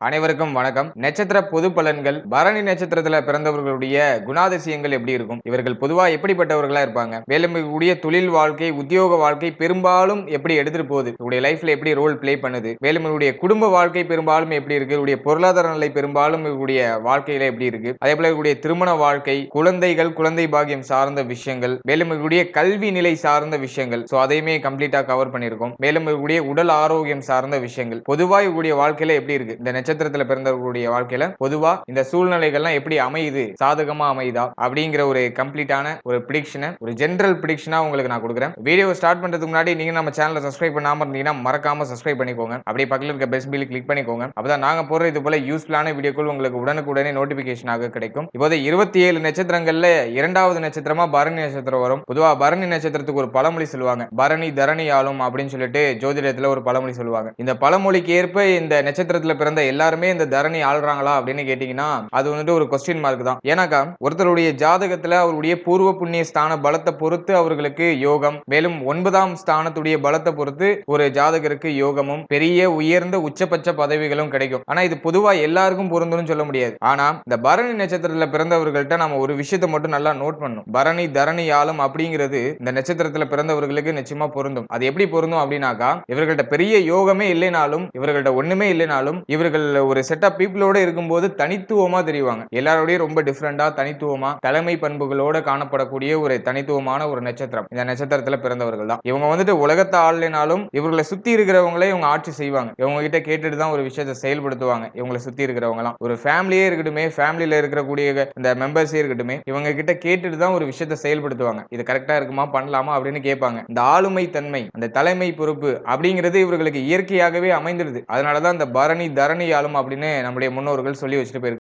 அனைவருக்கும் வணக்கம். நட்சத்திர பொது பலன்கள். பரணி நட்சத்திரத்துல பிறந்தவர்களுடைய குணாதிசயங்கள் எப்படி இருக்கும்? இவர்கள் பொதுவா எப்படிப்பட்டவர்களா இருப்பாங்க? மேலும் இவர்களுடைய தொழில் வாழ்க்கை உத்தியோக வாழ்க்கை பெரும்பாலும் எப்படி எடுத்துட்டு போகுது? இவருடைய லைஃப்ல எப்படி ரோல் ப்ளே பண்ணுது? மேலும் இவருடைய குடும்ப வாழ்க்கை பெரும்பாலும் எப்படி இருக்கு? இவருடைய பொருளாதார நிலை பெரும்பாலும் இவருடைய வாழ்க்கையில எப்படி இருக்கு? அதே போல இவருடைய திருமண வாழ்க்கை குழந்தைகள் குழந்தை பாகியம் சார்ந்த விஷயங்கள் மேலும் இவருடைய கல்வி நிலை சார்ந்த விஷயங்கள். சோ அதையுமே கம்ப்ளீட்டா கவர் பண்ணியிருக்கோம். மேலும் இவருடைய உடல் ஆரோக்கியம் சார்ந்த விஷயங்கள். பொதுவா இவருடைய வாழ்க்கையில எப்படி இருக்கு? இந்த நட்சத்திரத்துல பிறந்தவர்களுடைய வாழ்க்கையில பொதுவா இந்த சூழ்நிலைகள்லாம் எப்படி அமையுது? சாதகமா அமையுதா? அப்படிங்கிற ஒரு கம்ப்ளீட்டான ஒரு பிடிக்ஷனை ஒரு ஜென்ரல் பிடிக்ஷனா உங்களுக்கு நான் கொடுக்குறேன். வீடியோ ஸ்டார்ட் பண்றதுக்கு முன்னாடி நீங்க நம்ம சேனலை சப்ஸ்கிரைப் பண்ணாம இருந்தீங்கன்னா மறக்காம சப்ஸ்கிரைப் பண்ணிக்கோங்க. அப்படியே பக்கத்தில் இருக்க பெஸ்ட் பில் கிளிக் பண்ணிக்கோங்க. அப்பதான் நாங்க போற இது போல யூஸ்ஃபுல்லான வீடியோக்கள் உங்களுக்கு உடனுக்குடனே நோட்டிபிகேஷனாக கிடைக்கும். இப்போது இருபத்தி ஏழு நட்சத்திரங்கள்ல இரண்டாவது நட்சத்திரமா பரணி நட்சத்திரம் வரும். பொதுவா பரணி நட்சத்திரத்துக்கு ஒரு பழமொழி சொல்லுவாங்க. பரணி தரணி ஆளும் அப்படின்னு சொல்லிட்டு ஜோதிடத்துல ஒரு பழமொழி சொல்லுவாங்க. இந்த பழமொழிக்கு ஏற்ப இந்த நட்சத்திரத்துல பிறந்த எல்லாருமே இந்த தரணி ஆள்றாங்களா அப்படின்னு கேட்டீங்கன்னா அது வந்துட்டு ஒரு கொஸ்டின் மார்க் தான். ஏன்னாக்கா ஒருத்தருடைய ஜாதகத்துல அவருடைய பூர்வ புண்ணிய ஸ்தான பலத்தை பொறுத்து அவர்களுக்கு யோகம் மேலும் ஒன்பதாம் ஸ்தானத்துடைய பலத்தை பொறுத்து ஒரு ஜாதகருக்கு யோகமும் பெரிய உயர்ந்த உச்சபட்ச பதவிகளும் கிடைக்கும். ஆனா இது பொதுவா எல்லாருக்கும் பொருந்தும்னு சொல்ல முடியாது. ஆனா இந்த பரணி நட்சத்திரத்துல பிறந்தவர்கள்ட்ட நம்ம ஒரு விஷயத்தை மட்டும் நல்லா நோட் பண்ணும் பரணி தரணி ஆளும் அப்படிங்கிறது இந்த நட்சத்திரத்துல பிறந்தவர்களுக்கு நிச்சயமா பொருந்தும். அது எப்படி பொருந்தும் அப்படின்னாக்கா இவர்கள்ட்ட பெரிய யோகமே இல்லைனாலும் இவர்கள்ட்ட ஒண்ணுமே இல்லைனாலும் இவர்கள் ஒரு செட் ஆஃப் பீப்புளோட இருக்கும்போது தனித்துவமா தெரிவாங்க. எல்லாரோடய ரொம்ப டிஃப்ரெண்டா தனித்துவமா தலைமை பண்புகளோட காணப்படக்கூடிய ஒரு தனித்துவமான ஒரு நட்சத்திரம். இந்த நட்சத்திரத்துல பிறந்தவர்கள் தான். இவங்க வந்துட்டு உலகத்தை ஆள்லினாலும் இவர்களை சுத்தி இருக்கிறவங்களே இவங்க ஆட்சி செய்வாங்க. இவங்க கிட்ட கேட்டுட்டு தான் ஒரு விஷயத்தை செயல்படுத்துவாங்க. இவங்களை சுத்தி இருக்கிறவங்க எல்லாம் ஒரு ஃபேமிலியே இருக்கட்டுமே ஃபேமிலியில இருக்கக்கூடிய இந்த மெம்பர்ஸே இருக்கட்டுமே இவங்க கிட்ட கேட்டுட்டு தான் ஒரு விஷயத்தை செயல்படுத்துவாங்க. இது கரெக்டா இருக்குமா பண்ணலாமா அப்படின்னு கேட்பாங்க. இந்த ஆளுமை தன்மை அந்த தலைமை பொறுப்பு அப்படிங்கிறது இவர்களுக்கு இயற்கையாகவே அமைந்துடுது அதனாலதான் இந்த பரணி தரணி ஆளும் அப்படின்னு நம்முடைய முன்னோர்கள் சொல்லி வச்சுட்டு போயிருக்கு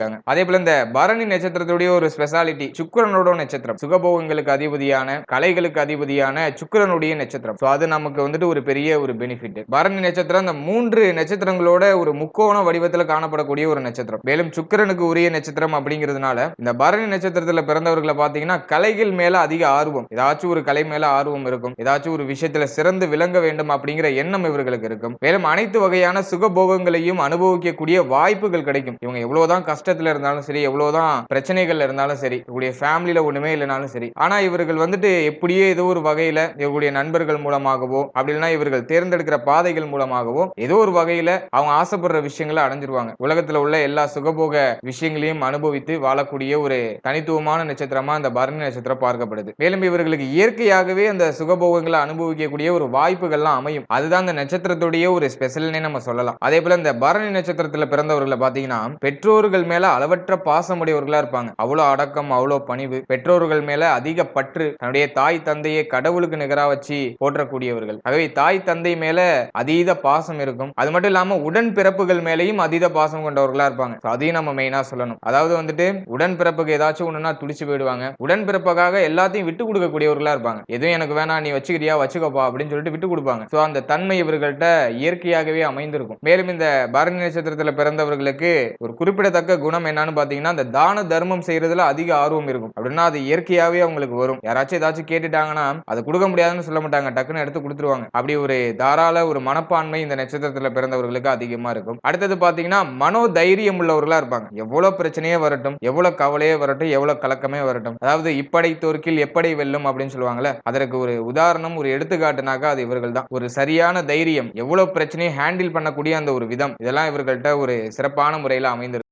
இருக்காங்க. அதே போல இந்த பரணி நட்சத்திரத்துடைய ஒரு ஸ்பெஷாலிட்டி சுக்கிரனோட நட்சத்திரம். சுகபோகங்களுக்கு அதிபதியான கலைகளுக்கு அதிபதியான சுக்கிரனுடைய நட்சத்திரம். அது நமக்கு வந்துட்டு ஒரு பெரிய ஒரு பெனிஃபிட் பரணி நட்சத்திரம் அந்த மூன்று நட்சத்திரங்களோட ஒரு முக்கோண வடிவத்துல காணப்படக்கூடிய ஒரு நட்சத்திரம். மேலும் சுக்கிரனுக்கு உரிய நட்சத்திரம் அப்படிங்கிறதுனால இந்த பரணி நட்சத்திரத்துல பிறந்தவர்களை பாத்தீங்கன்னா கலைகள் மேல அதிக ஆர்வம். ஏதாச்சும் ஒரு கலை மேல ஆர்வம் இருக்கும். ஏதாச்சும் ஒரு விஷயத்துல சிறந்து விளங்க வேண்டும் அப்படிங்கிற எண்ணம் இவர்களுக்கு இருக்கும். மேலும் அனைத்து வகையான சுகபோகங்களையும் அனுபவிக்கக்கூடிய வாய்ப்புகள் கிடைக்கும். இவங்க எவ்வளவுதான் கஷ்டம் கஷ்டத்துல இருந்தாலும் சரி எவ்வளவுதான் பிரச்சனைகள் இருந்தாலும் சரி இவருடைய ஃபேமிலியில ஒண்ணுமே இல்லைனாலும் சரி ஆனா இவர்கள் வந்துட்டு எப்படியே ஏதோ ஒரு வகையில இவருடைய நண்பர்கள் மூலமாகவோ அப்படி இல்லைன்னா இவர்கள் தேர்ந்தெடுக்கிற பாதைகள் மூலமாகவோ ஏதோ ஒரு வகையில அவங்க ஆசைப்படுற விஷயங்களை அடைஞ்சிருவாங்க. உலகத்துல உள்ள எல்லா சுகபோக விஷயங்களையும் அனுபவித்து வாழக்கூடிய ஒரு தனித்துவமான நட்சத்திரமா இந்த பரணி நட்சத்திரம் பார்க்கப்படுது. மேலும் இவர்களுக்கு இயற்கையாகவே அந்த சுகபோகங்களை அனுபவிக்கக்கூடிய ஒரு வாய்ப்புகள்லாம் அமையும். அதுதான் இந்த நட்சத்திரத்துடைய ஒரு ஸ்பெஷல்னே நம்ம சொல்லலாம். அதே போல இந்த பரணி நட்சத்திரத்துல பிறந்தவர்களை பாத்தீங்கன்னா பெற்றோர்கள் மேல அளவற்ற பாசமுடையவர்களா இருப்பாங்க. அவ்வளோ அடக்கம் அவ்வளவு பணிவு. பெற்றோர்கள் மேல அதிக பற்று. தன்னுடைய தாய் தந்தையை கடவுளுக்கு நிகரா வச்சு போற்றக்கூடியவர்கள். ஆகவே தாய் தந்தை மேல அதீத பாசம் இருக்கும். அது மட்டும் இல்லாம உடன் பிறப்புகள் மேலேயும் அதீத பாசம் கொண்டவர்களா இருப்பாங்க. அதையும் நம்ம மெயினா சொல்லணும். அதாவது வந்துட்டு உடன் பிறப்புக்கு ஏதாச்சும் ஒண்ணுன்னா துடிச்சு போயிடுவாங்க. உடன் பிறப்புக்காக எல்லாத்தையும் விட்டு கொடுக்கக்கூடியவர்களா இருப்பாங்க. எதுவும் எனக்கு வேணாம் நீ வச்சுக்கிறியா வச்சுக்கோப்பா அப்படின்னு சொல்லிட்டு விட்டு கொடுப்பாங்க. ஸோ அந்த தன்மை இவர்கள்ட்ட இயற்கையாகவே அமைந்திருக்கும். மேலும் இந்த பரணி நட்சத்திரத்துல பிறந்தவர்களுக்கு ஒரு குறிப்பிடத்தக்க குணம் என்னன்னு பாத்தீங்கன்னா அந்த தான தர்மம் செய்யறதுல அதிக ஆர்வம் இருக்கும். அப்படின்னா அது இயற்கையாவே அவங்களுக்கு வரும். யாராச்சும் ஏதாச்சும் கேட்டுட்டாங்கன்னா அதை கொடுக்க முடியாதுன்னு சொல்ல மாட்டாங்க. டக்குன்னு எடுத்து கொடுத்துருவாங்க. அப்படி ஒரு தாராள ஒரு மனப்பான்மை இந்த நட்சத்திரத்துல பிறந்தவர்களுக்கு அதிகமா இருக்கும். அடுத்தது பாத்தீங்கன்னா மனோ தைரியம் உள்ளவர்களா இருப்பாங்க. எவ்வளவு பிரச்சனையே வரட்டும் எவ்வளவு கவலையே வரட்டும் எவ்வளவு கலக்கமே வரட்டும். அதாவது இப்படை தோற்கில் எப்படி வெல்லும் அப்படின்னு சொல்லுவாங்கல்ல அதற்கு ஒரு உதாரணம் ஒரு எடுத்துக்காட்டுனாக்கா அது இவர்கள் தான் ஒரு சரியான தைரியம் எவ்வளவு பிரச்சனையை ஹேண்டில் பண்ணக்கூடிய அந்த ஒரு விதம் இதெல்லாம் இவர்கள்ட்ட ஒரு சிறப்பான முறையில் அமைந்திருக்கும்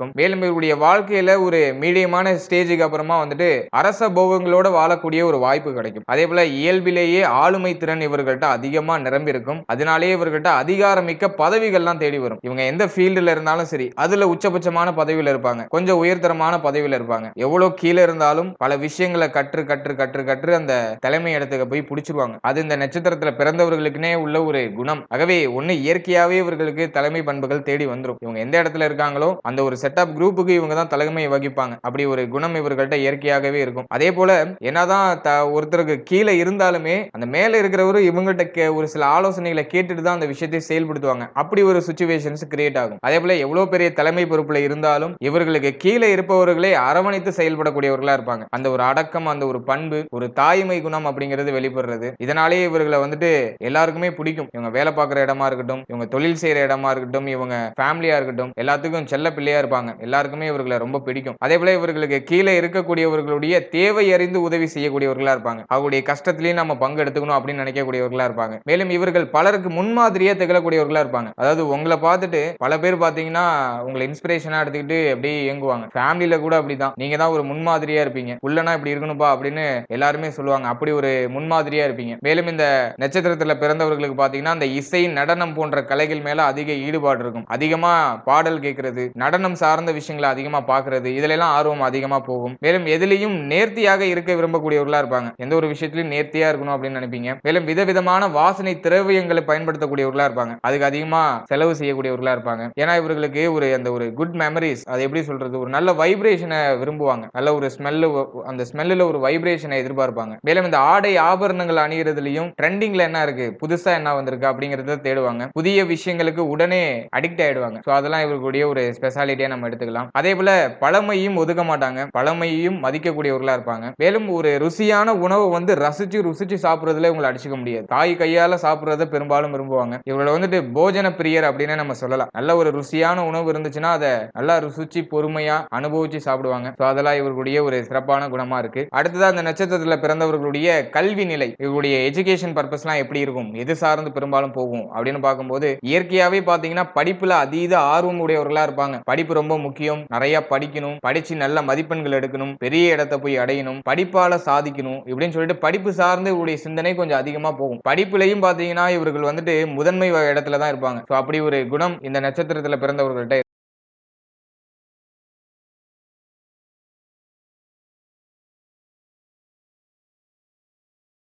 இருக்கும். மேலும் இவருடைய வாழ்க்கையில ஒரு மீடியமான ஸ்டேஜுக்கு அப்புறமா வந்துட்டு அரச போகங்களோட வாழக்கூடிய ஒரு வாய்ப்பு கிடைக்கும். அதே போல இயல்பிலேயே ஆளுமை திறன் இவர்கள்ட்ட அதிகமா நிரம்பி இருக்கும். அதனாலேயே இவர்கள்ட்ட அதிகாரமிக்க பதவிகள்லாம் தேடி வரும். இவங்க எந்த ஃபீல்டுல இருந்தாலும் சரி அதுல உச்சபட்சமான பதவியில இருப்பாங்க. கொஞ்சம் உயர்தரமான பதவியில இருப்பாங்க. எவ்வளவு கீழே இருந்தாலும் பல விஷயங்களை கற்று கற்று கற்று கற்று அந்த தலைமை இடத்துக்கு போய் பிடிச்சிருவாங்க. அது இந்த நட்சத்திரத்துல பிறந்தவர்களுக்குனே உள்ள ஒரு குணம். ஆகவே ஒண்ணு இயற்கையாவே இவர்களுக்கு தலைமை பண்புகள் தேடி வந்துரும். இவங்க எந்த இடத்துல இருக்காங்களோ அந்த ஒரு செட் செட்டப் குரூப்புக்கு இவங்க தான் தலைமை வகிப்பாங்க. அப்படி ஒரு குணம் இவர்கள்ட்ட இயற்கையாகவே இருக்கும். அதே போல என்னதான் த- ஒருத்தருக்கு கீழே இருந்தாலுமே அந்த மேல இருக்கிறவரு இவங்கள்ட்ட கே- ஒரு சில ஆலோசனைகளை கேட்டுட்டு தான் அந்த விஷயத்தை செயல்படுத்துவாங்க. அப்படி ஒரு சுச்சுவேஷன்ஸ் கிரியேட் ஆகும். அதே போல எவ்வளவு பெரிய தலைமை பொறுப்புல இருந்தாலும் இவர்களுக்கு கீழே இருப்பவர்களே அரவணைத்து செயல்படக்கூடியவர்களா இருப்பாங்க. அந்த ஒரு அடக்கம் அந்த ஒரு பண்பு ஒரு தாய்மை குணம் அப்படிங்கிறது வெளிப்படுறது. இதனாலேயே இவர்களை வந்துட்டு எல்லாருக்குமே பிடிக்கும். இவங்க வேலை பார்க்குற இடமா இருக்கட்டும் இவங்க தொழில் செய்யற இடமா இருக்கட்டும் இவங்க ஃபேமிலியா இருக்கட்டும் எல்லாத்துக்கும் செல்ல பிள்ளையா இருப்பாங்க. எல்லாருக்குமே இவர்களை ரொம்ப பிடிக்கும். அதே போல இவர்களுக்கு கீழே இருக்கக்கூடியவர்களுடைய தேவை அறிந்து உதவி செய்யக்கூடியவர்களா இருப்பாங்க. அவருடைய கஷ்டத்திலையும் நம்ம பங்கு எடுத்துக்கணும் அப்படின்னு நினைக்கக்கூடியவர்களா இருப்பாங்க. மேலும் இவர்கள் பலருக்கு முன்மாதிரியா திகழக்கூடியவர்களா இருப்பாங்க. அதாவது உங்களை பார்த்துட்டு பல பேர் பாத்தீங்கன்னா உங்களை இன்ஸ்பிரேஷனா எடுத்துக்கிட்டு அப்படியே இயங்குவாங்க. ஃபேமிலியில கூட அப்படிதான். நீங்க தான் ஒரு முன்மாதிரியா இருப்பீங்க. உள்ளனா இப்படி இருக்கணும்பா அப்படின்னு எல்லாருமே சொல்லுவாங்க. அப்படி ஒரு முன்மாதிரியா இருப்பீங்க. மேலும் இந்த நட்சத்திரத்துல பிறந்தவர்களுக்கு பாத்தீங்கன்னா அந்த இசை நடனம் போன்ற கலைகள் மேல அதிக ஈடுபாடு இருக்கும். அதிகமா பாடல் கேட்கறது நடனம் சார்ந்த விஷயங்களை அதிகமா பாக்குறது இதுல எல்லாம் ஆர்வம் அதிகமா போகும். மேலும் எதுலயும் நேர்த்தியாக இருக்க விரும்பக்கூடியவர்களா இருப்பாங்க. எந்த ஒரு விஷயத்திலயும் நேர்த்தியா இருக்கணும் அப்படின்னு நினைப்பீங்க. மேலும் விதவிதமான வாசனை திரவியங்களை பயன்படுத்தக்கூடியவர்களா இருப்பாங்க. அதுக்கு அதிகமா செலவு செய்யக்கூடியவர்களா இருப்பாங்க. ஏன்னா இவர்களுக்கு ஒரு அந்த ஒரு குட் மெமரிஸ் அது எப்படி சொல்றது ஒரு நல்ல வைப்ரேஷனை விரும்புவாங்க. நல்ல ஒரு ஸ்மெல்லு அந்த ஸ்மெல்லில் ஒரு வைப்ரேஷனை எதிர்பார்ப்பாங்க. மேலும் இந்த ஆடை ஆபரணங்கள் அணிகிறதுலையும் ட்ரெண்டிங்ல என்ன இருக்கு புதுசா என்ன வந்திருக்கு அப்படிங்கறத தேடுவாங்க. புதிய விஷயங்களுக்கு உடனே அடிக்ட் ஆயிடுவாங்க. ஸோ அதெல்லாம் இவர்களுடைய ஒரு ஸ்பெஷாலிட்டியான நம்ம எடுத்துக்கலாம். அதே போல பழமையும் ஒதுக்க மாட்டாங்க. பழமையும் மதிக்கக்கூடியவர்களா இருப்பாங்க. மேலும் ஒரு ருசியான உணவை வந்து ரசிச்சு ருசிச்சு சாப்பிடுறதுல உங்களை அடிச்சுக்க முடியாது. தாய் கையால சாப்பிடுறத பெரும்பாலும் விரும்புவாங்க. இவங்களை வந்துட்டு போஜன பிரியர் அப்படின்னு நம்ம சொல்லலாம். நல்ல ஒரு ருசியான உணவு இருந்துச்சுன்னா அதை நல்லா ருசிச்சு பொறுமையா அனுபவிச்சு சாப்பிடுவாங்க. ஸோ அதெல்லாம் இவர்களுடைய ஒரு சிறப்பான குணமா இருக்கு. அடுத்ததான் அந்த நட்சத்திரத்துல பிறந்தவர்களுடைய கல்வி நிலை இவர்களுடைய எஜுகேஷன் பர்பஸ்லாம் எப்படி இருக்கும் எது சார்ந்து பெரும்பாலும் போகும் அப்படின்னு பார்க்கும்போது இயற்கையாவே பாத்தீங்கன்னா படிப்புல அதீத ஆர்வம் உடையவர்களா இருப்பாங்க. படிப்பு ரொம்ப முக்கியம். நிறைய படிக்கணும். படிச்சு நல்ல மதிப்பெண்கள் எடுக்கணும். பெரிய இடத்தை போய் அடையணும். படிப்பால சாதிக்கணும் இப்படின்னு சொல்லிட்டு படிப்பு சார்ந்து இவருடைய சிந்தனை கொஞ்சம் அதிகமா போகும். படிப்புலையும் பாத்தீங்கன்னா இவர்கள் வந்துட்டு முதன்மை இடத்துல தான் இருப்பாங்க. அப்படி ஒரு குணம் இந்த நட்சத்திரத்துல பிறந்தவர்கள்ட்ட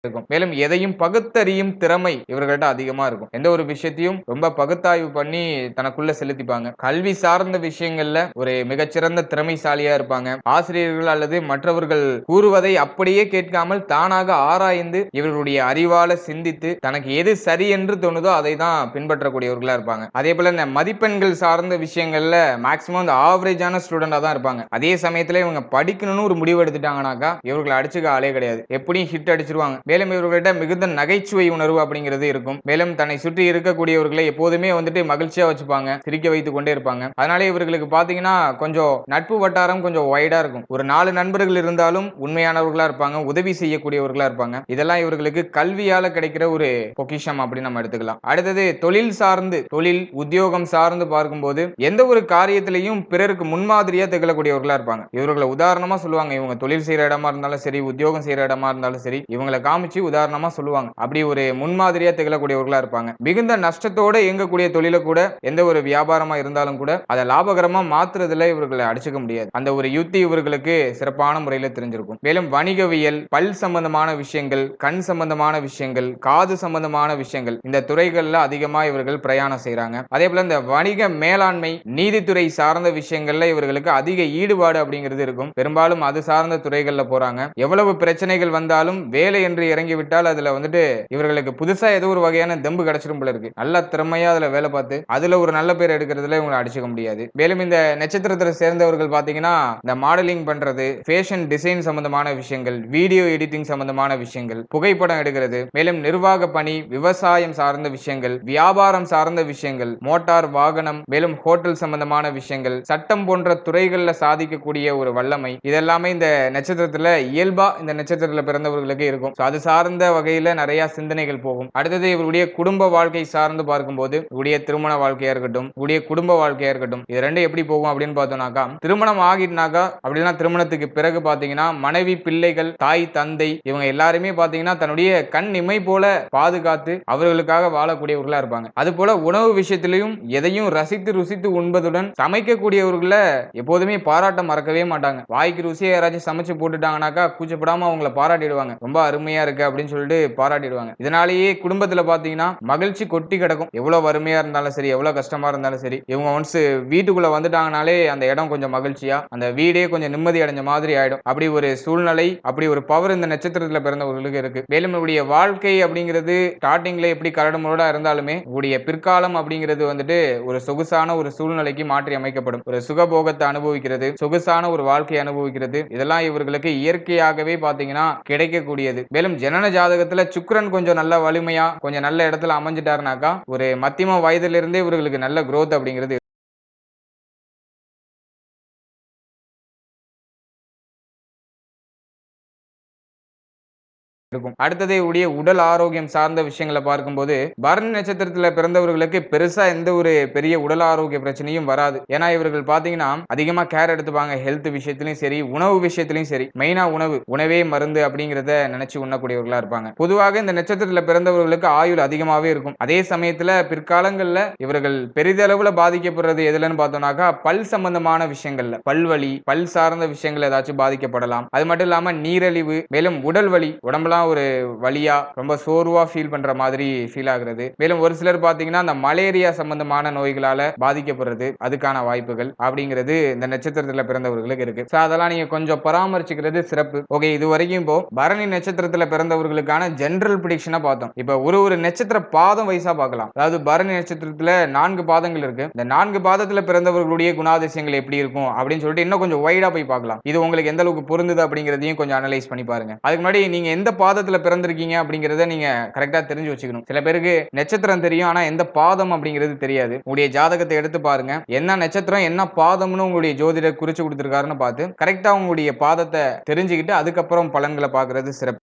இருக்கும். மேலும் எதையும் பகுத்தறியும் திறமை இவர்கள்ட்ட அதிகமா இருக்கும். எந்த ஒரு விஷயத்தையும் ரொம்ப பகுத்தாய்வு பண்ணி தனக்குள்ள செலுத்திப்பாங்க. கல்வி சார்ந்த விஷயங்கள்ல ஒரு மிகச்சிறந்த திறமைசாலியா இருப்பாங்க. ஆசிரியர்கள் அல்லது மற்றவர்கள் கூறுவதை அப்படியே கேட்காமல் தானாக ஆராய்ந்து இவர்களுடைய அறிவால சிந்தித்து தனக்கு எது சரி என்று தோணுதோ அதை தான் பின்பற்றக்கூடியவர்களா இருப்பாங்க. அதே போல இந்த மதிப்பெண்கள் சார்ந்த விஷயங்கள்ல மேக்சிமம் இந்த ஆவரேஜான ஸ்டூடெண்டா தான் இருப்பாங்க. அதே சமயத்துல இவங்க படிக்கணும்னு ஒரு முடிவு எடுத்துட்டாங்கனாக்கா இவர்களை அடிச்சுக்க ஆளே கிடையாது. எப்படியும் ஹிட் அடிச்சிருவாங்க. மேலும் இவர்களிடம் மிகுந்த நகைச்சுவை உணர்வு அப்படிங்கிறது இருக்கும். மேலும் தன்னை சுற்றி இருக்கக்கூடியவர்களை எப்போதுமே வந்துட்டு மகிழ்ச்சியா வச்சுப்பாங்க சிரிக்க வைத்துக் கொண்டே இருப்பாங்க. அதனாலே இவர்களுக்கு பாத்தீங்கன்னா கொஞ்சம் நட்பு வட்டாரம் கொஞ்சம் வைடா இருக்கும். ஒரு நாலு நண்பர்கள் இருந்தாலும் உண்மையானவர்களா இருப்பாங்க உதவி செய்யக்கூடியவர்களா இருப்பாங்க. இதெல்லாம் இவர்களுக்கு கல்வியால கிடைக்கிற ஒரு பொக்கிஷம் அப்படின்னு நம்ம எடுத்துக்கலாம். அடுத்தது தொழில் சார்ந்து தொழில் உத்தியோகம் சார்ந்து பார்க்கும்போது எந்த ஒரு காரியத்திலையும் பிறருக்கு முன்மாதிரியா திகழக்கூடியவர்களா இருப்பாங்க. இவர்களை உதாரணமா சொல்லுவாங்க இவங்க தொழில் செய்யற இடமா இருந்தாலும் சரி உத்தியோகம் செய்யற இடமா இருந்தாலும் சரி இவங்களை காமிச்சு உதாரணமா சொல்லுவாங்க. அப்படி ஒரு முன்மாதிரியா திகழக்கூடியவர்களா இருப்பாங்க. மிகுந்த நஷ்டத்தோட இயங்கக்கூடிய தொழில கூட எந்த ஒரு வியாபாரமா இருந்தாலும் கூட அதை லாபகரமா மாத்துறதுல இவர்களை அடிச்சுக்க முடியாது. அந்த ஒரு யுத்தி இவர்களுக்கு சிறப்பான முறையில தெரிஞ்சிருக்கும். மேலும் வணிகவியல் பல் சம்பந்தமான விஷயங்கள் கண் சம்பந்தமான விஷயங்கள் காது சம்பந்தமான விஷயங்கள் இந்த துறைகள்ல அதிகமா இவர்கள் பிரயாணம் செய்றாங்க. அதே போல இந்த வணிக மேலாண்மை நீதித்துறை சார்ந்த விஷயங்கள்ல இவர்களுக்கு அதிக ஈடுபாடு அப்படிங்கிறது இருக்கும். பெரும்பாலும் அது சார்ந்த துறைகள்ல போறாங்க. எவ்வளவு பிரச்சனைகள் வந்தாலும் வேலை என்று இறங்கி விட்டால் அதுல வந்துட்டு இவர்களுக்கு புதுசா ஏதோ ஒரு வகையான தெம்பு கிடைச்சிடும் போல இருக்கு. நல்ல திறமையா அதுல வேலை பார்த்து அதுல ஒரு நல்ல பேர் எடுக்கிறதுல இவங்களை அடிச்சுக்க முடியாது. மேலும் இந்த நட்சத்திரத்தை சேர்ந்தவர்கள் பாத்தீங்கன்னா இந்த மாடலிங் பண்றது ஃபேஷன் டிசைன் சம்பந்தமான விஷயங்கள் வீடியோ எடிட்டிங் சம்பந்தமான விஷயங்கள் புகைப்படம் எடுக்கிறது மேலும் நிர்வாக பணி விவசாயம் சார்ந்த விஷயங்கள் வியாபாரம் சார்ந்த விஷயங்கள் மோட்டார் வாகனம் மேலும் ஹோட்டல் சம்பந்தமான விஷயங்கள் சட்டம் போன்ற துறைகள்ல சாதிக்கக்கூடிய ஒரு வல்லமை இதெல்லாமே இந்த நட்சத்திரத்துல இயல்பா இந்த நட்சத்திரத்துல பிறந்தவர்களுக்கு இருக்கும். அது சார்ந்த வகையில நிறைய சிந்தனைகள் போகும். அடுத்தது இவருடைய குடும்ப வாழ்க்கை சார்ந்து பார்க்கும்போது இவருடைய திருமண வாழ்க்கையா இருக்கட்டும் இவருடைய குடும்ப வாழ்க்கையா இருக்கட்டும் இது ரெண்டும் எப்படி போகும் அப்படின்னு பார்த்தோம்னாக்கா திருமணம் ஆகிட்டுனாக்கா அப்படின்னா திருமணத்துக்கு பிறகு பாத்தீங்கன்னா மனைவி பிள்ளைகள் தாய் தந்தை இவங்க எல்லாருமே பாத்தீங்கன்னா தன்னுடைய கண் இமை போல பாதுகாத்து அவர்களுக்காக வாழக்கூடியவர்களா இருப்பாங்க. அது போல உணவு விஷயத்திலையும் எதையும் ரசித்து ருசித்து உண்பதுடன் சமைக்கக்கூடியவர்களை எப்போதுமே பாராட்ட மறக்கவே மாட்டாங்க. வாய்க்கு ருசியை யாராச்சும் சமைச்சு போட்டுட்டாங்கனாக்கா கூச்சப்படாம அவங்கள பாராட்டிடுவாங்க. ரொம்ப அருமையா இருக்கு. இருக்கு அப்படின்னு சொல்லிட்டு பாராட்டிடுவாங்க. இதனாலேயே குடும்பத்துல பாத்தீங்கன்னா மகிழ்ச்சி கொட்டி கிடக்கும். எவ்வளவு வறுமையா இருந்தாலும் சரி எவ்வளவு கஷ்டமா இருந்தாலும் சரி இவங்க ஒன்ஸ் வீட்டுக்குள்ள வந்துட்டாங்கனாலே அந்த இடம் கொஞ்சம் மகிழ்ச்சியா அந்த வீடே கொஞ்சம் நிம்மதி அடைஞ்ச மாதிரி ஆயிடும். அப்படி ஒரு சூழ்நிலை அப்படி ஒரு பவர் இந்த நட்சத்திரத்துல பிறந்தவர்களுக்கு இருக்கு. மேலும் உங்களுடைய வாழ்க்கை அப்படிங்கிறது ஸ்டார்டிங்ல எப்படி கரடுமுரடா இருந்தாலுமே உங்களுடைய பிற்காலம் அப்படிங்கிறது வந்துட்டு ஒரு சொகுசான ஒரு சூழ்நிலைக்கு மாற்றி அமைக்கப்படும். ஒரு சுகபோகத்தை அனுபவிக்கிறது சொகுசான ஒரு வாழ்க்கையை அனுபவிக்கிறது இதெல்லாம் இவர்களுக்கு இயற்கையாகவே பாத்தீங்கன்னா கிடைக்கக்கூடியது. மேலும் ஜனன ஜாதகத்துல சுக்ரன் கொஞ்சம் நல்ல வலிமையா கொஞ்சம் நல்ல இடத்துல அமைஞ்சிட்டாருனாக்கா ஒரு மத்தியம வயதுல இருந்தே இவர்களுக்கு நல்ல குரோத் அப்படிங்கிறது இருக்கும். அடுத்தது உடைய உடல் ஆரோக்கியம் சார்ந்த விஷயங்களை பார்க்கும்போது பரணி நட்சத்திரத்துல பிறந்தவர்களுக்கு பெருசா எந்த ஒரு பெரிய உடல் ஆரோக்கிய பிரச்சனையும் வராது. ஏன்னா இவர்கள் பாத்தீங்கன்னா அதிகமா கேர் எடுத்துப்பாங்க. ஹெல்த் விஷயத்திலயும் சரி உணவு விஷயத்திலயும் சரி. மெயினா உணவு உணவே மருந்து அப்படிங்கிறத நினைச்சு உண்ணக்கூடியவர்களா இருப்பாங்க. பொதுவாக இந்த நட்சத்திரத்துல பிறந்தவர்களுக்கு ஆயுள் அதிகமாவே இருக்கும். அதே சமயத்துல பிற்காலங்கள்ல இவர்கள் பெரிதளவுல பாதிக்கப்படுறது எதுலன்னு பார்த்தோம்னாக்கா பல் சம்பந்தமான விஷயங்கள்ல. பல்வலி பல் சார்ந்த விஷயங்கள் ஏதாச்சும் பாதிக்கப்படலாம். அது மட்டும் இல்லாம நீரழிவு மேலும் உடல் வலி உடம்பெல்லாம் ஒரு வழியா ரொம்ப சோர்வா ஃபீல் பண்ற மாதிரி ஃபீல் ஆகுறது. மேலும் ஒரு சிலர் பாத்தீங்கன்னா அந்த மலேரியா சம்பந்தமான நோய்களால பாதிக்கப்படுறது அதுக்கான வாய்ப்புகள் அப்படிங்கிறது இந்த நட்சத்திரத்துல பிறந்தவர்களுக்கு இருக்கு. ஸோ அதெல்லாம் நீங்க கொஞ்சம் பராமரிச்சுக்கிறது சிறப்பு. ஓகே இது வரைக்கும் இப்போ பரணி நட்சத்திரத்துல பிறந்தவர்களுக்கான ஜென்ரல் ப்ரிடிக்ஷனா பார்த்தோம். இப்போ ஒரு ஒரு நட்சத்திர பாதம் வயசா பார்க்கலாம். அதாவது பரணி நட்சத்திரத்துல நான்கு பாதங்கள் இருக்கு. இந்த நான்கு பாதத்துல பிறந்தவர்களுடைய குணாதிசயங்கள் எப்படி இருக்கும் அப்படின்னு சொல்லிட்டு இன்னும் கொஞ்சம் வைடா போய் பார்க்கலாம். இது உங்களுக்கு எந்த அளவுக்கு பொருந்தது அப்படிங்கிறதையும் கொஞ்சம் அனலைஸ் பண்ணி பாருங்க. அதுக்கு முன்னாடி நீங்க எந்த பாதத்துல பிறந்திருக்கீங்க அப்படிங்கறத நீங்க கரெக்டா தெரிஞ்சு வச்சுக்கணும். சில பேருக்கு நட்சத்திரம் தெரியும் ஆனா எந்த பாதம் அப்படிங்கிறது தெரியாது. உங்களுடைய ஜாதகத்தை எடுத்து பாருங்க. என்ன நட்சத்திரம் என்ன பாதம்னு உங்களுடைய ஜோதிடர் குறிச்சு கொடுத்துருக்காருன்னு பார்த்து கரெக்டா உங்களுடைய பாதத்தை தெரிஞ்சுக்கிட்டு அதுக்கப்புறம் பலன்களை பாக்குறது சிறப்பு.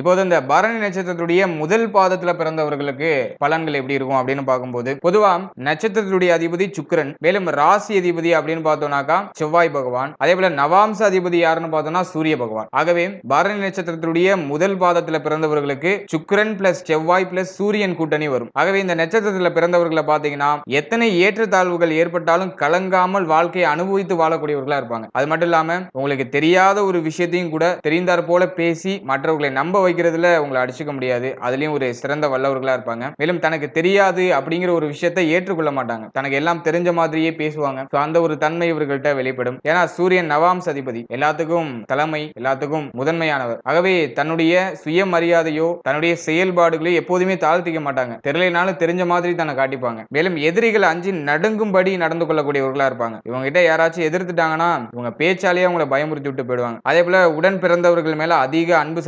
இப்போது இந்த பரணி நட்சத்திரத்துடைய முதல் பாதத்துல பிறந்தவர்களுக்கு பலன்கள் எப்படி இருக்கும் அப்படின்னு பார்க்கும்போது பொதுவா நட்சத்திரத்துடைய அதிபதி சுக்கரன் மேலும் ராசி அதிபதி அப்படின்னு பார்த்தோம்னாக்கா செவ்வாய் பகவான் அதே போல நவாம்ச அதிபதி யாருன்னு பார்த்தோம்னா சூரிய பகவான். ஆகவே பரணி நட்சத்திரத்துடைய முதல் பாதத்துல பிறந்தவர்களுக்கு சுக்கரன் பிளஸ் செவ்வாய் பிளஸ் சூரியன் கூட்டணி வரும். ஆகவே இந்த நட்சத்திரத்துல பிறந்தவர்களை பாத்தீங்கன்னா எத்தனை ஏற்றத்தாழ்வுகள் ஏற்பட்டாலும் கலங்காமல் வாழ்க்கையை அனுபவித்து வாழக்கூடியவர்களா இருப்பாங்க. அது மட்டும் இல்லாம உங்களுக்கு தெரியாத ஒரு விஷயத்தையும் கூட தெரிந்தார் போல பேசி மற்றவர்களை நம்ப வைக்கிறதுல உங்களை அடிச்சுக்க முடியாது. அதுலயும் ஒரு சிறந்த வல்லவர்களா இருப்பாங்க. மேலும் தனக்கு தெரியாது அப்படிங்கிற ஒரு விஷயத்தை ஏற்றுக்கொள்ள மாட்டாங்க. தனக்கு எல்லாம் தெரிஞ்ச மாதிரியே பேசுவாங்க. அந்த ஒரு தன்மை இவர்கள்ட்ட வெளிப்படும். ஏன்னா சூரியன் நவாம் அதிபதி எல்லாத்துக்கும் தலைமை எல்லாத்துக்கும் முதன்மையானவர். ஆகவே தன்னுடைய சுயமரியாதையோ தன்னுடைய செயல்பாடுகளையோ எப்போதுமே தாழ்த்திக்க மாட்டாங்க. தெரியலனாலும் தெரிஞ்ச மாதிரி தன்னை காட்டிப்பாங்க. மேலும் எதிரிகள் அஞ்சு நடுங்கும்படி நடந்து கொள்ளக்கூடியவர்களா இருப்பாங்க. இவங்க கிட்ட யாராச்சும் எதிர்த்துட்டாங்கன்னா இவங்க பேச்சாலேயே அவங்களை பயமுறுத்தி விட்டு போயிடுவாங்க. அதே போல உடன் பிறந்தவர்கள் மேல அதிக அன்பு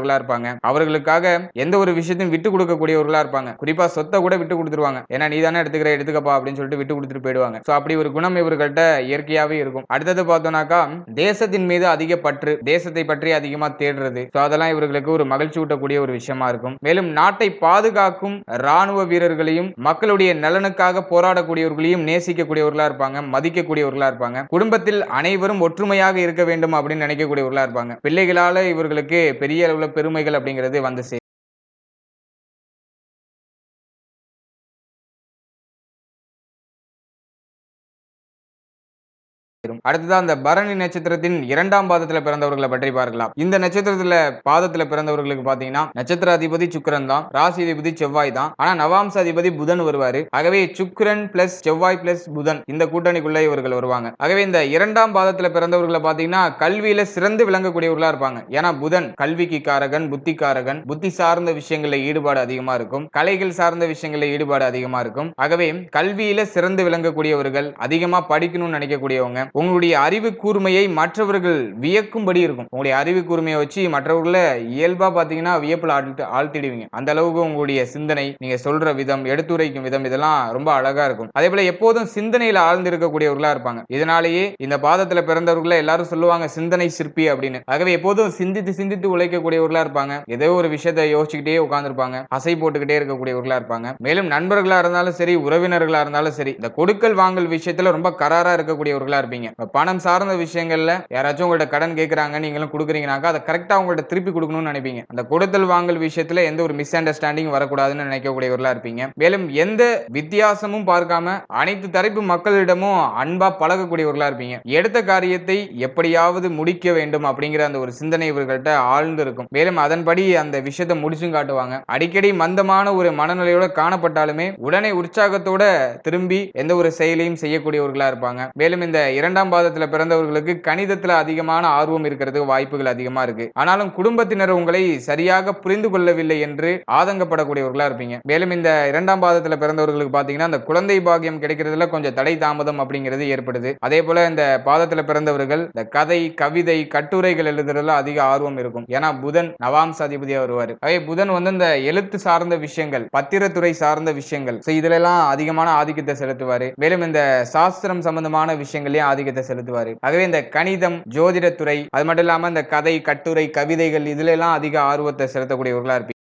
செலுத்தக்கூடியவர்களா இருப்பாங்க. அவர்களுக்காக எந்த ஒரு விஷயத்தையும் விட்டு கொடுக்கக்கூடியவர்களா இருப்பாங்க. குறிப்பா சொத்தை கூட விட்டு கொடுத்துருவாங்க. ஏன்னா நீ தானே எடுத்துக்கிற எடுத்துக்கப்பா அப்படின்னு சொல்லிட்டு விட்டு கொடுத்துட்டு போயிடுவாங்க. ஸோ அப்படி ஒரு குணம் இவர்கள்ட்ட இயற்கையாவே இருக்கும். அடுத்தது பார்த்தோம்னாக்கா தேசத்தின் மீது அதிக பற்று தேசத்தை பற்றி அதிகமா தேடுறது. ஸோ அதெல்லாம் இவர்களுக்கு ஒரு மகிழ்ச்சி ஊட்டக்கூடிய ஒரு விஷயமா இருக்கும். மேலும் நாட்டை பாதுகாக்கும் ராணுவ வீரர்களையும் மக்களுடைய நலனுக்காக போராடக்கூடியவர்களையும் நேசிக்கக்கூடியவர்களா இருப்பாங்க மதிக்கக்கூடியவர்களா இருப்பாங்க. குடும்பத்தில் அனைவரும் ஒற்றுமையாக இருக்க வேண்டும் அப்படின்னு நினைக்கக்கூடியவர்களா இருப்பாங்க. பிள்ளைகளால இவர்களுக்கு பெரிய அளவில் பெருமைகள் அப்படிங்கிறது வந்து அடுத்ததான் அந்த பரணி நட்சத்திரத்தின் இரண்டாம் பாதத்துல பிறந்தவர்களை பற்றி பார்க்கலாம். இந்த நட்சத்திரத்துல பாதத்துல பிறந்தவர்களுக்கு பாத்தீங்கன்னா நட்சத்திர அதிபதி சுக்கரன் தான் ராசி அதிபதி செவ்வாய் தான். ஆனா நவாம்ச அதிபதி புதன் வருவாரு. ஆகவே சுக்கரன் பிளஸ் செவ்வாய் பிளஸ் புதன் இந்த கூட்டணிக்குள்ள இவர்கள் வருவாங்க. ஆகவே இந்த இரண்டாம் பாதத்துல பிறந்தவர்களை பாத்தீங்கன்னா கல்வியில சிறந்து விளங்கக்கூடியவர்களா இருப்பாங்க. ஏன்னா புதன் கல்விக்கு காரகன் புத்தி காரகன் புத்தி சார்ந்த விஷயங்கள்ல ஈடுபாடு அதிகமா இருக்கும். கலைகள் சார்ந்த விஷயங்கள்ல ஈடுபாடு அதிகமா இருக்கும். ஆகவே கல்வியில சிறந்து விளங்கக்கூடியவர்கள் அதிகமா படிக்கணும்னு நினைக்கக்கூடியவங்க உங்களுடைய அறிவு கூர்மையை மற்றவர்கள் வியக்கும்படி இருக்கும். உங்களுடைய அறிவு கூர்மையை வச்சு மற்றவர்களை இயல்பா பாத்தீங்கன்னா வியப்புல ஆழ்த்து ஆழ்த்திடுவீங்க. அந்த அளவுக்கு உங்களுடைய சிந்தனை நீங்க சொல்ற விதம் எடுத்துரைக்கும் விதம் இதெல்லாம் ரொம்ப அழகா இருக்கும். அதே போல எப்போதும் சிந்தனையில ஆழ்ந்து இருக்கக்கூடியவர்களா இருப்பாங்க. இதனாலேயே இந்த பாதத்துல பிறந்தவர்கள எல்லாரும் சொல்லுவாங்க சிந்தனை சிற்பி அப்படின்னு. ஆகவே எப்போதும் சிந்தித்து சிந்தித்து உழைக்கக்கூடியவர்களா இருப்பாங்க. ஏதோ ஒரு விஷயத்தை யோசிச்சுக்கிட்டே உட்காந்துருப்பாங்க அசை போட்டுக்கிட்டே இருக்கக்கூடியவர்களா இருப்பாங்க. மேலும் நண்பர்களா இருந்தாலும் சரி உறவினர்களா இருந்தாலும் சரி இந்த கொடுக்கல் வாங்கல் விஷயத்துல ரொம்ப கராரா இருக்கக்கூடியவர்களா இருப்பீங்க. பணம் சார்ந்த விஷயங்கள்ல யாராச்சும் உங்கள்ட்ட கடன் கேட்குறாங்க நீங்களும் கொடுக்குறீங்கனாக்கா அதை கரெக்டாக உங்கள்ட்ட திருப்பி கொடுக்கணும்னு நினைப்பீங்க. அந்த கொடுத்தல் வாங்கல் விஷயத்தில் எந்த ஒரு மிஸ் அண்டர்ஸ்டாண்டிங் வரக்கூடாதுன்னு நினைக்கக்கூடியவர்களாக இருப்பீங்க. மேலும் எந்த வித்தியாசமும் பார்க்காம அனைத்து தரப்பு மக்களிடமும் அன்பாக பழகக்கூடியவர்களாக இருப்பீங்க. எடுத்த காரியத்தை எப்படியாவது முடிக்க வேண்டும் அப்படிங்கிற அந்த ஒரு சிந்தனை இவர்கள்ட்ட ஆழ்ந்து இருக்கும் மேலும் அதன்படி அந்த விஷயத்தை முடிச்சும் காட்டுவாங்க. அடிக்கடி மந்தமான ஒரு மனநிலையோட காணப்பட்டாலுமே உடனே உற்சாகத்தோட திரும்பி எந்த ஒரு செயலையும் செய்யக்கூடியவர்களாக இருப்பாங்க. மேலும் இந்த இரண்டாம் பாதத்துல பிறந்தவர்களுக்கு கணிதத்துல அதிகமான ஆர்வம் இருக்கிறதுக்கு வாய்ப்புகள் அதிகமா இருக்கு. ஆனாலும் குடும்பத்தினர் உங்களை சரியாக புரிந்து கொள்ளவில்லை என்று ஆதங்கப்படக்கூடியவர்களா இருப்பீங்க. மேலும் இந்த இரண்டாம் பாதத்துல பிறந்தவர்களுக்கு பாத்தீங்கன்னா அந்த குழந்தை பாக்கியம் கிடைக்கிறதுல கொஞ்சம் தடை தாமதம் அப்படிங்கிறது ஏற்படுது. அதே போல இந்த பாதத்துல பிறந்தவர்கள் இந்த கதை கவிதை கட்டுரைகள் எழுதுறதுல அதிக ஆர்வம் இருக்கும். ஏன்னா புதன் நவாம்ச அதிபதியா வருவார். அதே புதன் வந்து இந்த எழுத்து சார்ந்த விஷயங்கள் பத்திரத்துறை சார்ந்த விஷயங்கள் இதுல எல்லாம் அதிகமான ஆதிக்கத்தை செலுத்துவாரு. மேலும் இந்த சாஸ்திரம் சம்பந்தமான விஷயங்களையும் ஆதிக்கத்தை செலுத்துவார். ஆகவே இந்த கணிதம் ஜோதிடத்துறை அது மட்டும் இல்லாமல் இந்த கதை கட்டுரை கவிதைகள் இதுல எல்லாம் அதிக ஆர்வத்தை செலுத்தக்கூடியவர்களாக இருப்பீங்க.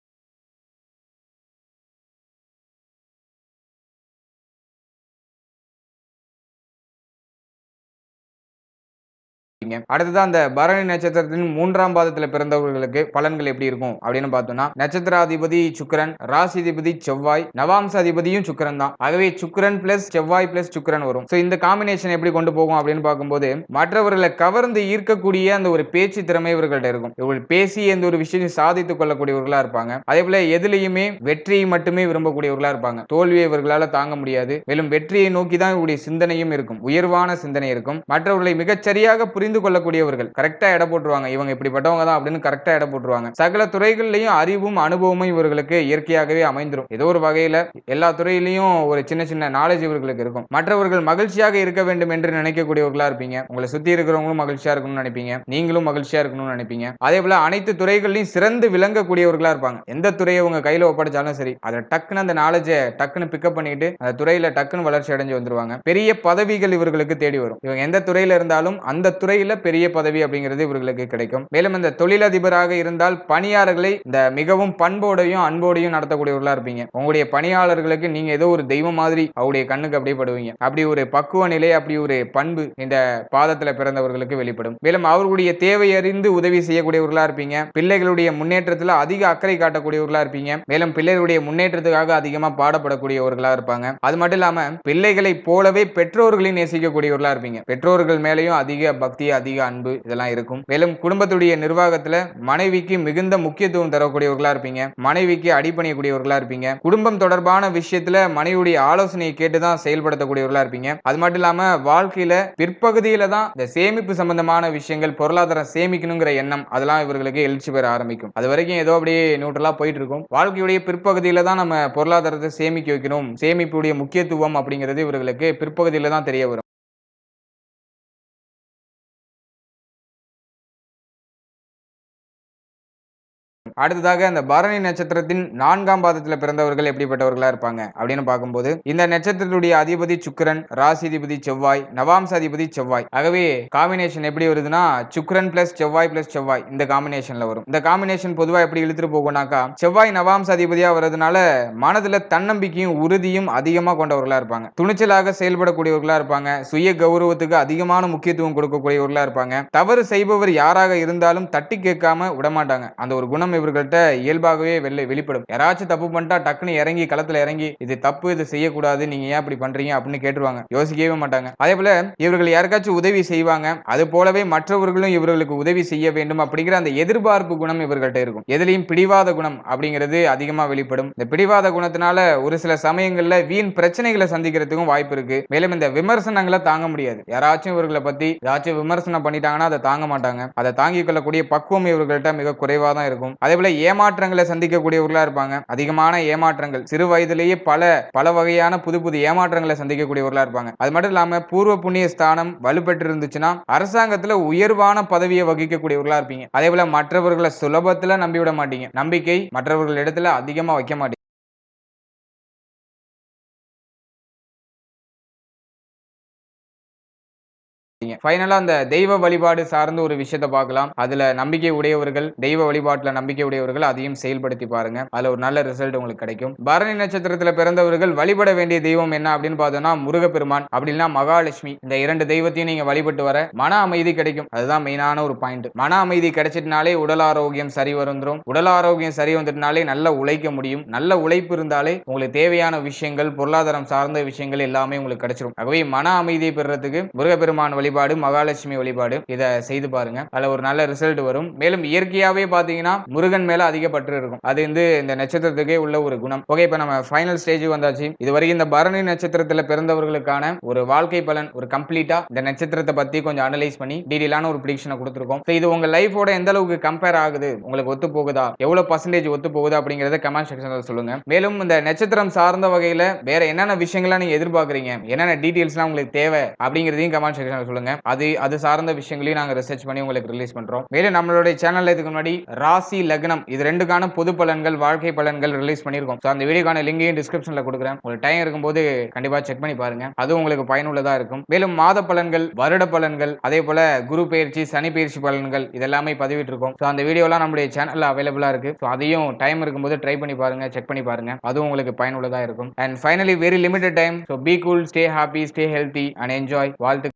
இருப்பீங்க அடுத்ததான் அந்த பரணி நட்சத்திரத்தின் மூன்றாம் பாதத்துல பிறந்தவர்களுக்கு பலன்கள் எப்படி இருக்கும்? அப்படின்னு பார்த்தோம்னா நட்சத்திராதிபதி சுக்கிரன் ராசிதிபதி செவ்வாய் நவாம்ச அதிபதியும் சுக்கரன் தான். ஆகவே சுக்கரன் பிளஸ் செவ்வாய் பிளஸ் சுக்கரன் வரும். ஸோ இந்த காம்பினேஷன் எப்படி கொண்டு போகும் அப்படின்னு பார்க்கும்போது மற்றவர்களை கவர்ந்து ஈர்க்கக்கூடிய அந்த ஒரு பேச்சு திறமை இவர்கள்ட்ட இருக்கும். இவர்கள் பேசி எந்த ஒரு விஷயத்தை சாதித்துக் கொள்ளக்கூடியவர்களா இருப்பாங்க. அதே போல எதுலையுமே வெற்றியை மட்டுமே விரும்பக்கூடியவர்களா இருப்பாங்க. தோல்வியை இவர்களால தாங்க முடியாது. மேலும் வெற்றியை நோக்கி தான் இவருடைய சிந்தனையும் இருக்கும். உயர்வான சிந்தனை இருக்கும். மற்றவர்களை மிகச்சரியாக புரிந்து கொள்ளக்கூடியவர்கள் கரெக்டா எடை போட்டுருவாங்க. இவங்க இப்படிப்பட்டவங்க தான் அப்படின்னு கரெக்டா எடை போட்டுருவாங்க. சகல துறைகள்லையும் அறிவும் அனுபவமும் இவர்களுக்கு இயற்கையாகவே அமைந்துரும். ஏதோ ஒரு வகையில எல்லா துறையிலையும் ஒரு சின்ன சின்ன நாலேஜ் இவர்களுக்கு இருக்கும். மற்றவர்கள் மகிழ்ச்சியாக இருக்க வேண்டும் என்று நினைக்கக்கூடியவர்களா இருப்பீங்க. உங்களை சுத்தி இருக்கிறவங்களும் மகிழ்ச்சியா இருக்கணும்னு நினைப்பீங்க. நீங்களும் மகிழ்ச்சியா இருக்கணும்னு நினைப்பீங்க. அதே போல அனைத்து துறைகள்லையும் சிறந்து விளங்கக்கூடியவர்களா இருப்பாங்க. எந்த துறையை உங்க கையில ஒப்படைச்சாலும் சரி அதை டக்குன்னு அந்த நாலேஜை டக்குன்னு பிக்கப் பண்ணிட்டு அந்த துறையில டக்குன்னு வளர்ச்சி அடைஞ்சு வந்துருவாங்க. பெரிய பதவிகள் இவர்களுக்கு தேடி வரும். இவங்க எந்த துறையில இருந்தாலும் அந்த துறையில பெரிய பதவி அப்படிங்கிறது இவர்களுக்கு கிடைக்கும். மேலும் இந்த தொழிலதிபராக இருந்தால் பணியாளர்களை இந்த மிகவும் பண்போடையும் அன்போடையும் நடத்தக்கூடியவர்களா இருப்பீங்க. உங்களுடைய பணியாளர்களுக்கு நீங்க ஏதோ ஒரு தெய்வம் மாதிரி அவருடைய கண்ணுக்கு அப்படியே படுவீங்க. அப்படி ஒரு பக்குவ நிலை அப்படி ஒரு பண்பு இந்த பாதத்துல பிறந்தவர்களுக்கு வெளிப்படும். மேலும் அவர்களுடைய தேவை அறிந்து உதவி செய்யக்கூடியவர்களா இருப்பீங்க. பிள்ளைகளுடைய முன்னேற்றத்துல அதிக அக்கறை காட்டக்கூடியவர்களா இருப்பீங்க. மேலும் பிள்ளைகளுடைய முன்னேற்றத்துக்காக அதிகமா பாடப்படக்கூடியவர்களா இருப்பாங்க. அது மட்டும் இல்லாம பிள்ளைகளை போலவே பெற்றோர்களை நேசிக்கக்கூடியவர்களா இருப்பீங்க. பெற்றோர்கள் மேலேயும் அதிக பக்தியை அதிக அன்பு இதெல்லாம் இருக்கும். மேலும் குடும்பத்துடைய நிர்வாகத்துல மனைவிக்கு மிகுந்த முக்கியத்துவம் தரக்கூடியவர்களா இருப்பீங்க. மனைவிக்கு அடிப்பணியக்கூடியவர்களா இருப்பீங்க. குடும்பம் தொடர்பான விஷயத்துல மனைவியுடைய ஆலோசனையை கேட்டுதான் செயல்படுத்தக்கூடியவர்களா இருப்பீங்க. அது மட்டும் இல்லாம வாழ்க்கையில பிற்பகுதியில தான் இந்த சேமிப்பு சம்பந்தமான விஷயங்கள் பொருளாதாரம் சேமிக்கணுங்கிற எண்ணம் அதெல்லாம் இவர்களுக்கு எழுச்சி பெற ஆரம்பிக்கும். அது வரைக்கும் ஏதோ அப்படியே நியூட்ரலா போயிட்டு இருக்கும். வாழ்க்கையுடைய பிற்பகுதியில தான் நம்ம பொருளாதாரத்தை சேமிக்க வைக்கணும். சேமிப்புடைய முக்கியத்துவம் அப்படிங்கிறது இவர்களுக்கு பிற்பகுதியில தான் தெரிய வரும். அடுத்ததாக அந்த பரணி நட்சத்திரத்தின் நான்காம் பாதத்தில் பிறந்தவர்கள் எப்படிப்பட்டவர்களா இருப்பாங்க அப்படின்னு பார்க்கும்போது இந்த நட்சத்திரத்துடைய அதிபதி சுக்கரன் ராசிதிபதி செவ்வாய் நவாம்ச அதிபதி செவ்வாய். ஆகவே காம்பினேஷன் எப்படி வருதுன்னா சுக்கிரன் பிளஸ் செவ்வாய் பிளஸ் செவ்வாய் இந்த காம்பினேஷன்ல வரும். இந்த காம்பினேஷன் பொதுவாக எப்படி இழுத்துட்டு போகும்னாக்கா செவ்வாய் நவாம்ச அதிபதியா வர்றதுனால மனதுல தன்னம்பிக்கையும் உறுதியும் அதிகமா கொண்டவர்களா இருப்பாங்க. துணிச்சலாக செயல்படக்கூடியவர்களா இருப்பாங்க. சுய கௌரவத்துக்கு அதிகமான முக்கியத்துவம் கொடுக்கக்கூடியவர்களா இருப்பாங்க. தவறு செய்பவர் யாராக இருந்தாலும் தட்டி கேட்காம விடமாட்டாங்க. அந்த ஒரு குணம் இவர்கள்ட்ட இயல்பாகவே வெளி வெளிப்படும். யாராச்சும் தப்பு பண்ணிட்டா டக்குன்னு இறங்கி களத்துல இறங்கி இது தப்பு இது செய்யக்கூடாது நீங்க ஏன் அப்படி பண்றீங்க அப்படின்னு கேட்டுருவாங்க. யோசிக்கவே மாட்டாங்க. அதே போல இவர்கள் யாருக்காச்சும் உதவி செய்வாங்க. அது போலவே மற்றவர்களும் இவர்களுக்கு உதவி செய்ய வேண்டும் அப்படிங்கிற அந்த எதிர்பார்ப்பு குணம் இவர்கள்ட்ட இருக்கும். எதுலையும் பிடிவாத குணம் அப்படிங்கிறது அதிகமா வெளிப்படும். இந்த பிடிவாத குணத்தினால ஒரு சில சமயங்கள்ல வீண் பிரச்சனைகளை சந்திக்கிறதுக்கும் வாய்ப்பு இருக்கு. மேலும் இந்த விமர்சனங்களை தாங்க முடியாது. யாராச்சும் இவர்களை பத்தி ஏதாச்சும் விமர்சனம் பண்ணிட்டாங்கன்னா அதை தாங்க மாட்டாங்க. அதை தாங்கிக் கொள்ளக்கூடிய பக்குவம் இவர்கள்ட்ட மிக குறைவா தான் இருக்கும். அதே அளவில் ஏமாற்றங்களை சந்திக்கக்கூடியவர்களாக இருப்பாங்க. அதிகமான ஏமாற்றங்கள். சிறு வயதிலேயே பல பல வகையான புது புது ஏமாற்றங்களை சந்திக்கக்கூடியவர்களாக இருப்பாங்க. அது மட்டும் இல்லாமல் பூர்வ புண்ணிய ஸ்தானம் வலுப்பெற்று இருந்துச்சுன்னா அரசாங்கத்தில் உயர்வான பதவியை வகிக்கக்கூடியவர்களாக இருப்பீங்க. அதே போல மற்றவர்களை சுலபத்தில் நம்பி விட மாட்டீங்க. நம்பிக்கை மற்றவர்கள் இடத்துல அதிகமாக வைக்க மாட்டீங்க. ஃபைனலா அந்த தெய்வ வழிபாடு சார்ந்த ஒரு விஷயத்த பார்க்கலாம். அதுல நம்பிக்கை உடையவர்கள் தெய்வ வழிபாட்டுல நம்பிக்கை உடையவர்கள் அதையும் செயல்படுத்தி பாருங்க. அதுல ஒரு நல்ல ரிசல்ட் உங்களுக்கு கிடைக்கும். பரணி நட்சத்திரத்துல பிறந்தவர்கள் வழிபட வேண்டிய தெய்வம் என்ன அப்படின்னு பார்த்தோம்னா முருகப்பெருமான். அப்படின்னா மகாலட்சுமி. இந்த இரண்டு தெய்வத்தையும் நீங்க வழிபட்டு வர மன அமைதி கிடைக்கும். அதுதான் மெயினான ஒரு பாயிண்ட் மன அமைதி கிடைச்சிட்டனாலே உடல் ஆரோக்கியம் சரி வந்துடும் உடல் ஆரோக்கியம் சரி வந்துட்டனாலே நல்ல உழைக்க முடியும். நல்ல உழைப்பு இருந்தாலே உங்களுக்கு தேவையான விஷயங்கள் பொருளாதாரம் சார்ந்த விஷயங்கள் எல்லாமே உங்களுக்கு கிடைச்சிடும் ஆகவே மன அமைதியை பெறுறதுக்கு முருகப்பெருமான் வழிபாடு மகாலட்சுமி வழிபாடு இதை செய்து பாருங்க. அதில் ஒரு நல்ல ரிசல்ட் வரும். மேலும் இயற்கையாகவே பார்த்தீங்கன்னா முருகன் மேலே அதிகப்பட்டு இருக்கும். அது வந்து இந்த நட்சத்திரத்துக்கே உள்ள ஒரு குணம். ஓகே இப்போ நம்ம ஃபைனல் ஸ்டேஜ் வந்தாச்சு. இதுவரைக்கும் இந்த பரணி நட்சத்திரத்தில் பிறந்தவர்களுக்கான ஒரு வாழ்க்கை பலன் ஒரு கம்ப்ளீட்டாக இந்த நட்சத்திரத்தை பற்றி கொஞ்சம் அனலைஸ் பண்ணி டீடெயிலான ஒரு ப்ரிடிக்ஷனை கொடுத்துருக்கோம். இது உங்கள் லைஃபோட எந்த அளவுக்கு கம்பேர் ஆகுது? உங்களுக்கு ஒத்து போகுதா? எவ்வளோ பர்சன்டேஜ் ஒத்து போகுதா? அப்படிங்கிறத கமெண்ட் செக்ஷனில் சொல்லுங்க. மேலும் இந்த நட்சத்திரம் சார்ந்த வகையில் வேற என்னென்ன விஷயங்கள்லாம் நீங்கள் எதிர்பார்க்குறீங்க? என்னென்ன டீட்டெயில்ஸ்லாம் உங்களுக்கு தேவை? அப்படிங்கிறதையும் கமெண்ட் செக்ஷனில் சொல்லுங்க. அது அது சார்ந்த விஷயங்களையும் நாங்க ரிசர்ச் பண்ணி உங்களுக்கு ரிலீஸ் பண்றோம். மேலும் நம்மளுடைய சேனல்ல இதுக்கு முன்னாடி ராசி லக்னம் இது ரெண்டுக்கான பொது பலன்கள் வாழ்க்கை பலன்கள் ரிலீஸ் பண்ணிருக்கோம் ஸோ அந்த வீடியோக்கான லிங்கையும் டிஸ்கிரிப்ஷன்ல கொடுக்குறேன். உங்களுக்கு டைம் இருக்கும்போது கண்டிப்பா செக் பண்ணி பாருங்க. அது உங்களுக்கு பயனுள்ளதா இருக்கும். மேலும் மாத பலன்கள் வருட பலன்கள் அதே போல குரு பயிற்சி சனி பயிற்சி பலன்கள் இதெல்லாமே பதிவிட்டு இருக்கோம் ஸோ அந்த வீடியோலாம் நம்மளுடைய சேனல்ல அவைலபிளா இருக்கு. ஸோ அதையும் டைம் இருக்கும்போது ட்ரை பண்ணி பாருங்க செக் பண்ணி பாருங்க. அதுவும் உங்களுக்கு பயனுள்ளதா இருக்கும். And finally very limited time so be cool stay happy stay healthy and enjoy வாழ்த்து